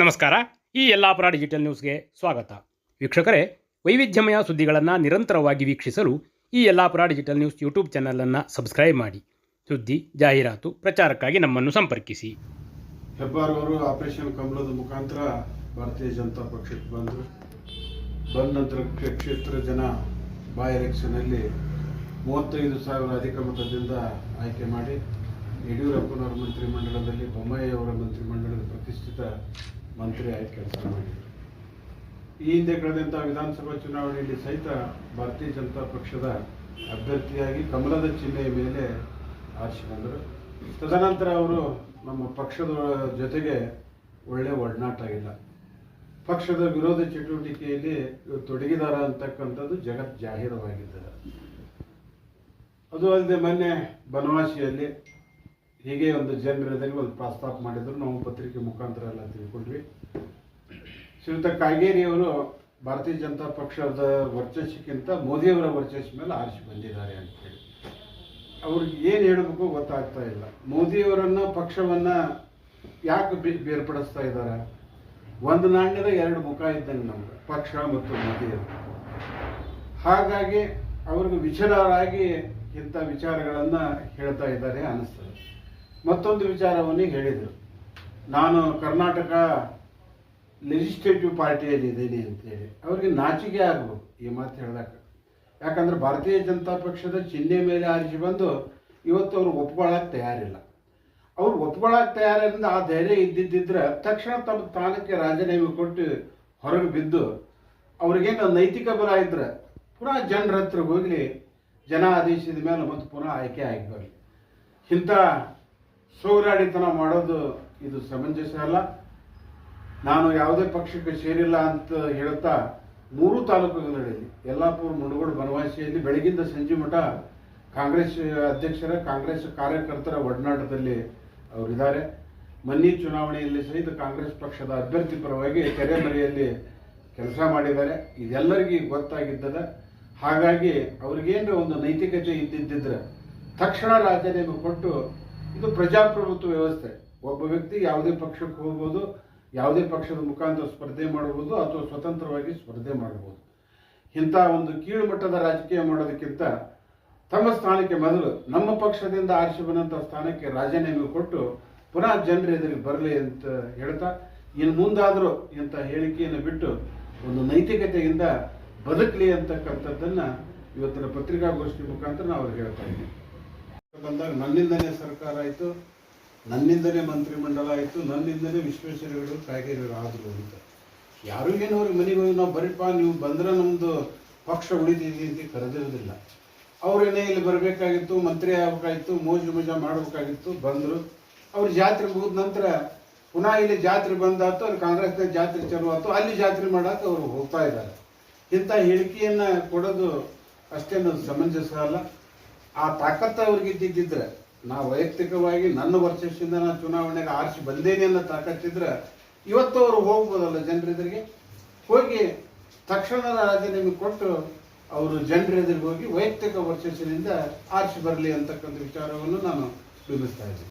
ನಮಸ್ಕಾರ. ಈ ಯಲ್ಲಾಪುರ ಡಿಜಿಟಲ್ ನ್ಯೂಸ್ಗೆ ಸ್ವಾಗತ. ವೀಕ್ಷಕರೇ, ವೈವಿಧ್ಯಮಯ ಸುದ್ದಿಗಳನ್ನು ನಿರಂತರವಾಗಿ ವೀಕ್ಷಿಸಲು ಈ ಯಲ್ಲಾಪುರ ಡಿಜಿಟಲ್ ನ್ಯೂಸ್ ಯೂಟ್ಯೂಬ್ ಚಾನಲನ್ನು ಸಬ್ಸ್ಕ್ರೈಬ್ ಮಾಡಿ. ಸುದ್ದಿ, ಜಾಹೀರಾತು, ಪ್ರಚಾರಕ್ಕಾಗಿ ನಮ್ಮನ್ನು ಸಂಪರ್ಕಿಸಿ. ಹೆಬ್ಬಾರ್ ಅವರು ಆಪರೇಷನ್ ಕಮಲದ ಮುಖಾಂತರ ಭಾರತೀಯ ಜನತಾ ಪಕ್ಷಕ್ಕೆ ಬಂದರು. ಬಂದ ನಂತರ ಕ್ಷೇತ್ರ ಜನ ಬೈ ಎಲೆಕ್ಷನಲ್ಲಿ ಮೂವತ್ತೈದು ಸಾವಿರ ಅಧಿಕ ಮತದಿಂದ ಆಯ್ಕೆ ಮಾಡಿ ಯಡಿಯೂರಪ್ಪನವರ ಮಂತ್ರಿಮಂಡಲದಲ್ಲಿ ಬೊಮ್ಮಾಯಿ ಅವರ ಮಂತ್ರಿಮಂಡಲದ ಪ್ರತಿಷ್ಠಿತ ಮಂತ್ರಿ ಆಯ್ಕೆ ಕೆಲಸ ಮಾಡಿದರು ಈ ಹಿಂದೆ ಕಳೆದಂಥ ವಿಧಾನಸಭಾ ಚುನಾವಣೆಯಲ್ಲಿ ಸಹಿತ ಭಾರತೀಯ ಜನತಾ ಪಕ್ಷದ ಅಭ್ಯರ್ಥಿಯಾಗಿ ಕಮಲದ ಚಿಹ್ನೆಯ ಮೇಲೆ ಆರಿಸಿಕೊಂಡರು ತದನಂತರ ಅವರು ನಮ್ಮ ಪಕ್ಷದ ಜೊತೆಗೆ ಒಳ್ಳೆ ಒಡನಾಟ ಇಲ್ಲ ಪಕ್ಷದ ವಿರೋಧ ಚಟುವಟಿಕೆಯಲ್ಲಿ ತೊಡಗಿದಾರ ಅಂತಕ್ಕಂಥದ್ದು ಜಗತ್ ಜಾಹೀರವಾಗಿದ್ದಾರೆ ಅದು ಅಲ್ಲದೆ ಮೊನ್ನೆ ಬನವಾಸಿಯಲ್ಲಿ ಹೀಗೆ ಒಂದು ಜನರದಲ್ಲಿ ಒಂದು ಪ್ರಸ್ತಾಪ ಮಾಡಿದ್ರು. ನಾವು ಪತ್ರಿಕೆ ಮುಖಾಂತರ ಎಲ್ಲ ತಿಳ್ಕೊಂಡ್ವಿ. ಶ್ರೀಯುತ ಕಾಗೇರಿಯವರು ಭಾರತೀಯ ಜನತಾ ಪಕ್ಷದ ವರ್ಚಸ್ಸಿಗಿಂತ ಮೋದಿಯವರ ವರ್ಚಸ್ಸ ಮೇಲೆ ಆರಿಸಿ ಬಂದಿದ್ದಾರೆ ಅಂತ ಹೇಳಿ. ಅವ್ರಿಗೆ ಏನು ಹೇಳಬೇಕು ಗೊತ್ತಾಗ್ತಾ ಇಲ್ಲ. ಮೋದಿಯವರನ್ನು ಪಕ್ಷವನ್ನ ಯಾಕೆ ಬೇರ್ಪಡಿಸ್ತಾ ಇದ್ದಾರೆ? ಒಂದು ನಾಣ್ಯದ ಎರಡು ಮುಖ ಇದ್ದಂಗೆ ನಮ್ಗೆ, ಪಕ್ಷ ಮತ್ತು ಮೋದಿಯವರು. ಹಾಗಾಗಿ ಅವ್ರಿಗೆ ವಿಚಾರರಾಗಿ ಇಂಥ ವಿಚಾರಗಳನ್ನು ಹೇಳ್ತಾ ಇದ್ದಾರೆ ಅನಿಸ್ತದೆ ಮತ್ತೊಂದು ವಿಚಾರವನ್ನು ಹೇಳಿದರು. ನಾನು ಕರ್ನಾಟಕ ಲೆಜಿಸ್ಲೇಟಿವ್ ಪಾರ್ಟಿಯಲ್ಲಿ ಇದ್ದೀನಿ ಅಂತೇಳಿ ಅವರಿಗೆ ನಾಚಿಕೆ ಆಗಬೇಕು ಈ ಮಾತು ಹೇಳಿದಾಗ ಯಾಕಂದ್ರೆ ಭಾರತೀಯ ಜನತಾ ಪಕ್ಷದ ಚಿಹ್ನೆ ಮೇಲೆ ಆರಿಸಿ ಬಂದು ಇವತ್ತು ಅವ್ರು ಒಪ್ಕೊಳ್ಳೋಕೆ ತಯಾರಿಲ್ಲ. ಅವ್ರು ಒಪ್ಕೊಳ್ಳೋಕೆ ತಯಾರಿಂದ ಆ ಧೈರ್ಯ ಇದ್ದಿದ್ದಿದ್ರೆ ತಕ್ಷಣ ತಮ್ಮ ಸ್ಥಾನಕ್ಕೆ ರಾಜೀನಾಮೆ ಕೊಟ್ಟು ಹೊರಗೆ ಬಿದ್ದು ಅವ್ರಿಗೇನು ನೈತಿಕ ಬಲ ಇದ್ರೆ ಪುನಃ ಜನರ ಹತ್ರ ಹೋಗಲಿ ಜನ ಆದೇಶದ ಮೇಲೆ ಮತ್ತು ಪುನಃ ಆಯ್ಕೆ ಆಗಿ ಬರಲಿ ಇಂಥ ಸೋಗರಾಡಿತನ ಮಾಡೋದು ಇದು ಸಮಂಜಸ ಅಲ್ಲ. ನಾನು ಯಾವುದೇ ಪಕ್ಷಕ್ಕೆ ಸೇರಿಲ್ಲ ಅಂತ ಹೇಳ್ತಾ ಮೂರು ತಾಲೂಕುಗಳಲ್ಲಿ ಯಲ್ಲಾಪುರ ಮುಂಡಗೋಡು ಬನವಾಸಿಯಲ್ಲಿ ಬೆಳಗಿಂದ ಸಂಜೆ ಮಠ ಕಾಂಗ್ರೆಸ್ ಅಧ್ಯಕ್ಷರ, ಕಾಂಗ್ರೆಸ್ ಕಾರ್ಯಕರ್ತರ ಒಡನಾಟದಲ್ಲಿ ಅವರಿದ್ದಾರೆ ಮನ್ನಿ ಚುನಾವಣೆಯಲ್ಲಿ ಸಹಿತ ಕಾಂಗ್ರೆಸ್ ಪಕ್ಷದ ಅಭ್ಯರ್ಥಿ ಪರವಾಗಿ ತೆರೆಮರೆಯಲ್ಲಿ ಕೆಲಸ ಮಾಡಿದ್ದಾರೆ. ಇದೆಲ್ಲರಿಗೂ ಗೊತ್ತಾಗಿದ್ದದ. ಹಾಗಾಗಿ ಅವ್ರಿಗೇನು ಒಂದು ನೈತಿಕತೆ ಇದ್ದಿದ್ದಿದ್ರೆ ತಕ್ಷಣ ರಾಜೀನಾಮೆ ಕೊಟ್ಟು ಇದು ಪ್ರಜಾಪ್ರಭುತ್ವ ವ್ಯವಸ್ಥೆ. ಒಬ್ಬ ವ್ಯಕ್ತಿ ಯಾವುದೇ ಪಕ್ಷಕ್ಕೆ ಹೋಗ್ಬೋದು, ಯಾವುದೇ ಪಕ್ಷದ ಮುಖಾಂತರ ಸ್ಪರ್ಧೆ ಮಾಡಬಹುದು ಅಥವಾ ಸ್ವತಂತ್ರವಾಗಿ ಸ್ಪರ್ಧೆ ಮಾಡಬಹುದು ಇಂಥ ಒಂದು ಕೀಳು ಮಟ್ಟದ ರಾಜಕೀಯ ಮಾಡೋದಕ್ಕಿಂತ ತಮ್ಮ ಸ್ಥಾನಕ್ಕೆ ಮೊದಲು ನಮ್ಮ ಪಕ್ಷದಿಂದ ಆರಿಸಿ ಬಂದಂಥ ಸ್ಥಾನಕ್ಕೆ ರಾಜೀನಾಮೆ ಕೊಟ್ಟು ಪುನಃ ಜನರ ಎದುರಿಗೆ ಬರಲಿ ಅಂತ ಹೇಳ್ತಾ, ಇನ್ನು ಮುಂದಾದರೂ ಇಂಥ ಹೇಳಿಕೆಯನ್ನು ಬಿಟ್ಟು ಒಂದು ನೈತಿಕತೆಯಿಂದ ಬದುಕಲಿ ಅಂತಕ್ಕಂಥದ್ದನ್ನು ಇವತ್ತಿನ ಪತ್ರಿಕಾಗೋಷ್ಠಿ ಮುಖಾಂತರ ನಾವು ಅವ್ರಿಗೆ ಹೇಳ್ತಾ ಇದ್ದೀವಿ. ಬಂದಾಗ ನನ್ನಿಂದನೇ ಸರ್ಕಾರ ಆಯಿತು, ನನ್ನಿಂದನೇ ಮಂತ್ರಿಮಂಡಲ ಆಯಿತು, ನನ್ನಿಂದನೇ ವಿಶ್ವೇಶ್ವರಗಳು ಕಾಯ್ದೆಗಳು ಆದರು ಅಂತ. ಯಾರು ಏನು ಅವ್ರಿಗೆ ಮನೆಗೆ ಹೋಗಿ ನಾವು ಬರೀಪ್ಪ, ನೀವು ಬಂದ್ರೆ ನಮ್ಮದು ಪಕ್ಷ ಉಳಿದಿದೆ ಅಂತ ಕರೆದಿರೋದಿಲ್ಲ. ಅವ್ರೇನೇ ಇಲ್ಲಿ ಬರಬೇಕಾಗಿತ್ತು, ಮಂತ್ರಿ ಆಗಬೇಕಾಗಿತ್ತು, ಮೋಜು ಮೋಜ ಮಾಡಬೇಕಾಗಿತ್ತು, ಬಂದರು. ಅವ್ರು ಜಾತ್ರೆ ಮುಗಿದ ನಂತರ ಪುನಃ ಇಲ್ಲಿ ಜಾತ್ರೆ ಬಂದಾತು ಅಲ್ಲಿ ಕಾಂಗ್ರೆಸ್ನ ಜಾತ್ರೆ ಚಲೋ ಆಯ್ತು, ಅಲ್ಲಿ ಜಾತ್ರೆ ಮಾಡೋಕೆ ಅವರು ಹೋಗ್ತಾ ಇದ್ದಾರೆ. ಇಂಥ ಹೇಳಿಕೆಯನ್ನು ಕೊಡೋದು ಅಷ್ಟೇನು ಸಮಂಜಸ ಅಲ್ಲ. ಆ ತಾಕತ್ತು ಅವ್ರಿಗೆ ಇದ್ದಿದ್ದಿದ್ರೆ ನಾ ವೈಯಕ್ತಿಕವಾಗಿ ನನ್ನ ವರ್ಚಸ್ಸಿಂದ ನಾನು ಚುನಾವಣೆಗೆ ಆರಿಸಿ ಬಂದೇನೆ ಅನ್ನೋ ತಾಕತ್ತಿದ್ರೆ ಇವತ್ತು ಅವರು ಹೋಗ್ಬೋದಲ್ಲ ಜನರೆದುರಿಗೆ ಹೋಗಿ ತಕ್ಷಣದ ರಾಜೀನಾಮೆ ಕೊಟ್ಟು ಅವರು ಜನರೆದುರಿಗೆ ಹೋಗಿ ವೈಯಕ್ತಿಕ ವರ್ಚಸ್ಸಿನಿಂದ ಆರಿಸಿ ಬರಲಿ ಅಂತಕ್ಕಂಥ ವಿಚಾರವನ್ನು ನಾನು ಬಿಂಬಿಸ್ತಾ ಇದ್ದೀನಿ.